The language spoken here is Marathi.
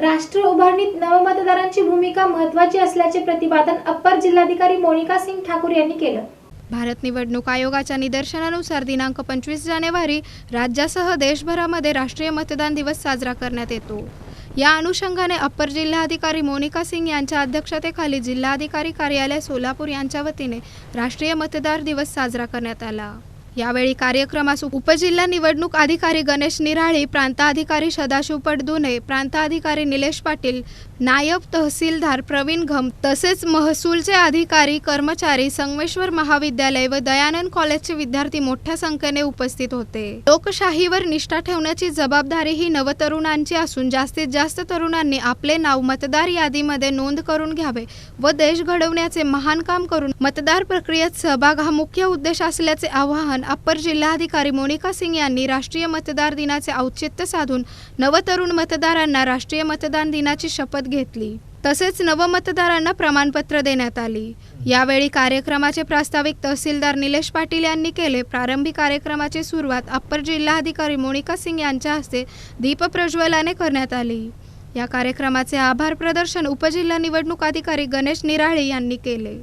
राष्ट्र उभारणीत नवमतदारांची भूमिका महत्वाची असल्याचे प्रतिपादन अप्पर जिल्हाधिकारी मोनिका सिंग ठाकूर यांनी केलं. भारत निवडणूक आयोगाच्या निदर्शनानुसार दिनांक पंचवीस जानेवारी राज्यासह देशभरामध्ये राष्ट्रीय मतदान दिवस साजरा करण्यात येतो. या अनुषंगाने अप्पर जिल्हाधिकारी मोनिका सिंग यांच्या अध्यक्षतेखाली जिल्हाधिकारी कार्यालय सोलापूर यांच्या वतीने राष्ट्रीय मतदार दिवस साजरा करण्यात आला. यावेळी कार्यक्रमास उपजिल्हा निवडणूक अधिकारी गणेश निराळी प्रांताधिकारी सदाशिव पडदुने प्रांताधिकारी निलेश पाटील नायब तहसीलदार प्रवीण घम तसेच महसूलचे अधिकारी कर्मचारी संगमेश्वर महाविद्यालय व दयानंद कॉलेजचे विद्यार्थी मोठ्या संख्येने उपस्थित होते. लोकशाहीवर निष्ठा ठेवण्याची जबाबदारी ही नवतरुणांची असून जास्तीत जास्त तरुणांनी आपले नाव मतदार यादीमध्ये नोंद करून घ्यावे व देश घडवण्याचे महान काम करून मतदार प्रक्रियेत सहभाग हा मुख्य उद्देश असल्याचे आवाहन अप्पर जिल्हाधिकारी मोनिका सिंग यांनी राष्ट्रीय मतदार दिनाचे औचित्य साधून नवतरुण मतदारांना राष्ट्रीय मतदान दिनाची शपथ घेतली. तसेच नवमतदारांना प्रमाणपत्र देण्यात आली. यावेळी कार्यक्रमाचे प्रास्ताविक तहसीलदार निलेश पाटील यांनी केले. प्रारंभी कार्यक्रमाची सुरुवात अप्पर जिल्हाधिकारी मोनिका सिंग यांच्या हस्ते दीपप्रज्वलाने करण्यात आली. या कार्यक्रमाचे आभार प्रदर्शन उपजिल्हा निवडणूक अधिकारी गणेश निराळे यांनी केले.